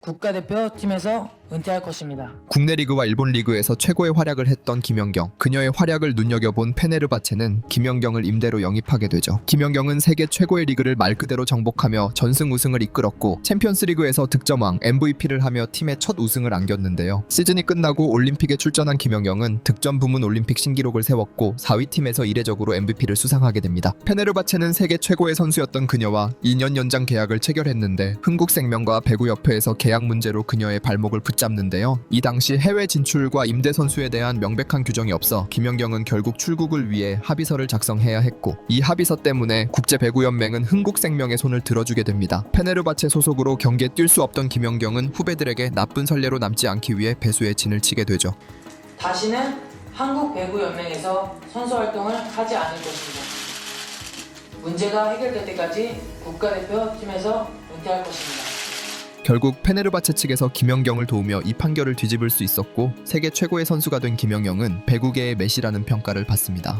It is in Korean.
국가대표 팀에서 은퇴할 것입니다. 국내 리그와 일본 리그에서 최고의 활약을 했던 김연경. 그녀의 활약을 눈여겨본 페네르바체는 김연경을 임대로 영입하게 되죠. 김연경은 세계 최고의 리그를 말 그대로 정복하며 전승 우승을 이끌었고 챔피언스 리그에서 득점왕 MVP를 하며 팀의 첫 우승을 안겼는데요. 시즌이 끝나고 올림픽에 출전한 김연경은 득점 부문 올림픽 신기록을 세웠고 4위 팀에서 이례적으로 MVP를 수상하게 됩니다. 페네르바체는 세계 최고의 선수였던 그녀와 2년 연장 계약을 체결했는데 흥국생명과 배구협회에서 계약 문제로 그녀의 발목을 붙잡는데요. 이 당시 해외 진출과 임대 선수에 대한 명백한 규정이 없어 김연경은 결국 출국을 위해 합의서를 작성해야 했고 이 합의서 때문에 국제 배구연맹은 흥국생명의 손을 들어주게 됩니다. 페네르바체 소속으로 경기에 뛸 수 없던 김연경은 후배들에게 나쁜 선례로 남지 않기 위해 배수의 진을 치게 되죠. 다시는 한국 배구 연맹에서 선수 활동을 하지 않을 것입니다. 문제가 해결될 때까지 국가대표 팀에서 은퇴할 것입니다. 결국 페네르바체 측에서 김연경을 도우며 이 판결을 뒤집을 수 있었고 세계 최고의 선수가 된 김연경은 배구계의 메시라는 평가를 받습니다.